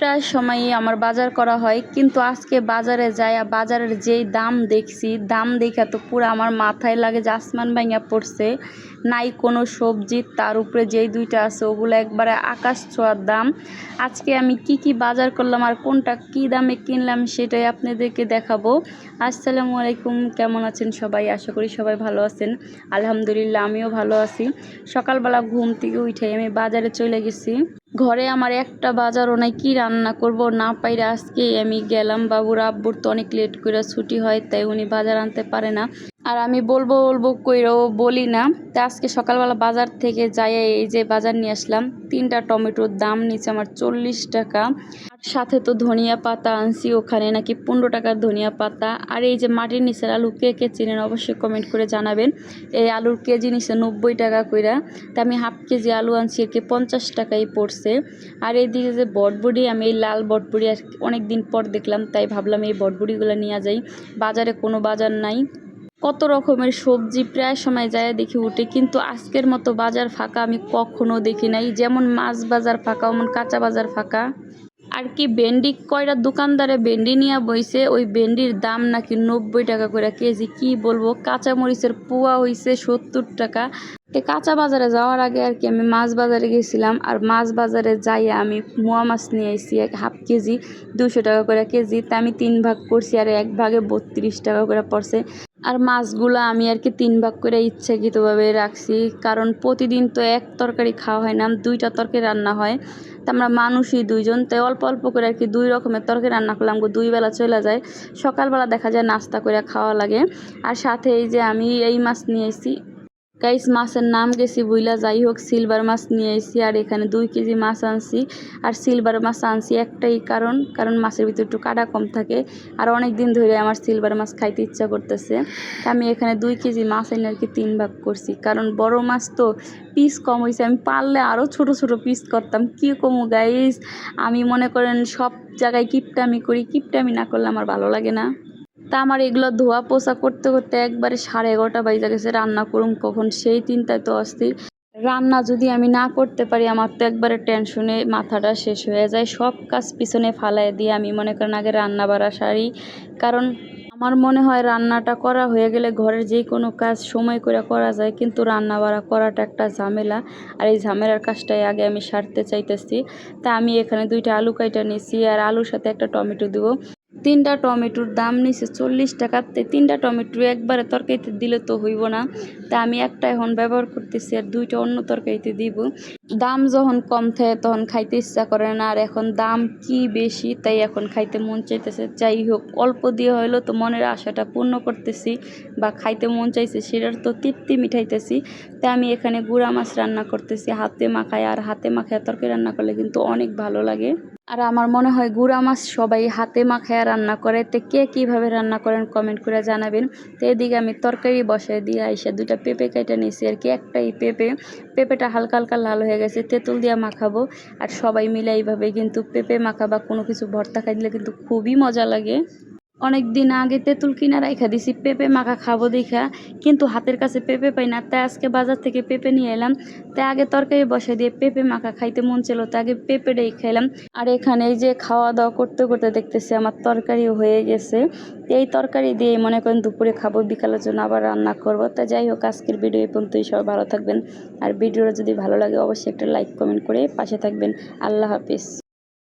প্রায় সময়ই আমার বাজার করা হয়, কিন্তু আজকে বাজারে যাই বাজারের যেই দাম দেখছি, দাম দেখা তো পুরো আমার মাথায় লাগে যে আসমান ভাঙা পড়ছে। নাই কোনো সবজি, তার উপরে যেই দুইটা আছে, ওগুলো একবারে আকাশ ছোঁয়ার দাম। আজকে আমি কি কি বাজার করলাম আর কোনটা কি দামে কিনলাম সেটাই আপনাদেরকে দেখাবো। আসসালামু আলাইকুম, কেমন আছেন সবাই? আশা করি সবাই ভালো আছেন। আলহামদুলিল্লাহ, আমিও ভালো আছি। সকালবেলা ঘুম থেকে উঠে আমি বাজারে চলে গেছি। ঘরে আমার একটা বাজারও নাই, কি রান্না করব? না পাইরে আজকে আমি গেলাম। বাবুর আব্বুর তো অনেক লেট করে ছুটি হয়, তাই উনি বাজার আনতে পারে না। আর আমি বলব বলব কইরাও বলি না। তা আজকে সকালবেলা বাজার থেকে যাই, এই যে বাজার নিয়ে আসলাম। তিনটা টমেটোর দাম নিচে আমার চল্লিশ টাকা। আর সাথে তো ধনিয়া পাতা আনছি ওখানে, নাকি পনেরো টাকার ধনিয়া পাতা। আর এই যে মাটির নিচের আলু, কে কে চিনেন অবশ্যই কমেন্ট করে জানাবেন। এই আলুর কেজি নিচে নব্বই টাকা কইরা। তা আমি হাফ কেজি আলু আনছি একে পঞ্চাশ টাকাই পড়ছে। আর এইদিকে যে বটবুড়ি, আমি এই লাল বটবুড়ি অনেক দিন পর দেখলাম, তাই ভাবলাম এই বটবুড়িগুলো নিয়ে যাই। বাজারে কোনো বাজার নাই। কত রকমের সবজি প্রায় সময় যায় দেখি উঠে, কিন্তু আজকের মতো বাজার ফাঁকা আমি কখনো দেখি নাই। যেমন মাছ বাজার ফাঁকা, ওমন কাঁচা বাজার ফাঁকা। আর কি ভেন্ডি, কয়টা দোকানদারে ভেন্ডি নিয়ে বইছে, ওই ভেন্ডির দাম নাকি নব্বই টাকা করে কেজি, কি বলব? কাঁচা মরিচের পোয়া হইছে সত্তর টাকা। তো কাঁচা বাজারে যাওয়ার আগে আর কি আমি মাছ বাজারে গেছিলাম, আর মাছ বাজারে যাই আমি মোয়া মাছ নিয়ে আইছি, এক হাফ কেজি দুশো টাকা করে কেজি। তা আমি তিন ভাগ করছি, আর এক ভাগে বত্রিশ টাকা করে পড়ছে। আর মাছগুলো আমি আর কি তিন ভাগ করে ইচ্ছাকৃতভাবে রাখছি। কারণ প্রতিদিন তো এক তরকারি খাওয়া হয় না, দুইটা তরকারি রান্না হয়। তা আমরা মানুষই দুইজন, তাই অল্প অল্প করে আর কি দুই রকমের তরকারি রান্না করলাম দুই বেলা চলে যায়। সকালবেলা দেখা যায় নাস্তা করে খাওয়া লাগে। আর সাথে এই যে আমি এই মাছ নিয়ে গাইস, মাছের নাম গেছি বুইলা, যাই হোক সিলভার মাছ নিয়ে এসেছি আর এখানে দুই কেজি মাছ আনছি। আর সিলভার মাছ আনছি একটাই কারণ কারণ মাছের ভিতরে একটু কাটা কম থাকে, আর অনেক দিন ধরে আমার সিলভার মাছ খাইতে ইচ্ছা করতেছে। আমি এখানে দুই কেজি মাছ এনে আর কি তিন ভাগ করছি, কারণ বড় মাছ তো পিস কম হয়েছে আমি পারলে আরও ছোট ছোট পিস করতাম, কী কমু গাইস? আমি মনে করেন সব জায়গায় কিপটামি করি, কিপটামি না করলে আমার ভালো লাগে না। তা আমার এগুলো ধোয়া পোছা করতে করতে একবারে সাড়ে এগারোটা বাজে গেছে, রান্না করুন কখন? সেই চিন্তায় তো অস্থির। রান্না যদি আমি না করতে পারি, আমার তো একবারে টেনশনে মাথাটা শেষ হয়ে যায়। সব কাজ পিছনে ফালাই দিয়ে আমি মনে করেন আগে রান্না বাড়া সারি। কারণ আমার মনে হয় রান্নাটা করা হয়ে গেলে ঘরের যে কোনো কাজ সময় করে করা যায়, কিন্তু রান্না বাড়া করাটা একটা ঝামেলা। আর এই ঝামেলার কাজটাই আগে আমি সারতে চাইতেছি। তা আমি এখানে দুইটা আলু কাইটা নিয়েছি আর আলুর সাথে একটা টমেটো দেবো। তিনটা টমেটোর দাম নিছে চল্লিশ টাকাতে তিনটা টমেটো একবারে তরকারিতে দিলে তো হইব না। তা আমি একটা এখন ব্যবহার করতেছি আর দুইটা অন্য তরকারিতে দিব। দাম যখন কম থাকে তখন খাইতে ইচ্ছা করে না। আর এখন দাম কি বেশি তাই এখন খাইতে মন চাইতেছে। যাই হোক, অল্প দিয়ে হইলেও তো মনের আশাটা পূর্ণ করতেছি বা খাইতে মন চাইছে সেটার তো তৃপ্তি মিঠাইতেছি তাই আমি এখানে গুঁড়া মাছ রান্না করতেছি। হাতে মাখায় আর হাতে মাখায় তরকারি রান্না করলে কিন্তু অনেক ভালো লাগে। আর আমার মনে হয় গুঁড়া মাছ সবাই হাতে মাখায় রান্না করে। তো কে কীভাবে রান্না করেন কমেন্ট করে জানাবেন। তো এদিকে আমি তরকারি বসায় দিয়ে আইসা দুটা পেঁপে কেটে নিয়েছি আর কি একটাই পেঁপে। পেঁপেটা হালকা হালকা লাল হয়ে গেছে। তেঁতুল দিয়ে মাখাবো। আর সবাই মিলে এইভাবে কিন্তু পেঁপে মাখা বা কোনো কিছু ভর্তা খাই দিলে কিন্তু খুবই মজা লাগে। অনেক দিন আগে তেঁতুল কিনা রাইখা দিছি, পেঁপে মাখা খাব দেখা, কিন্তু হাতের কাছে পেঁপে পাই না, তাই আজকে বাজার থেকে পেঁপে নিয়ে এলাম, তাই আগে তরকারি বসে দিয়ে পেঁপে মাখা খাইতে মন ছিল তাই আগে পেঁপেটাই খাইলাম। আর এখানে এই যে খাওয়া দাওয়া করতে করতে দেখতেছি আমার তরকারিও হয়ে গেছে এই তরকারি দিয়ে মনে করেন দুপুরে খাব, বিকালের জন্য আবার রান্না করব, তা যাই হোক, আজকের ভিডিও এই পর্যন্তই, সবাই ভালো থাকবেন। আর ভিডিওটা যদি ভালো লাগে, অবশ্যই একটা লাইক কমেন্ট করে পাশে থাকবেন। আল্লাহ হাফিজ।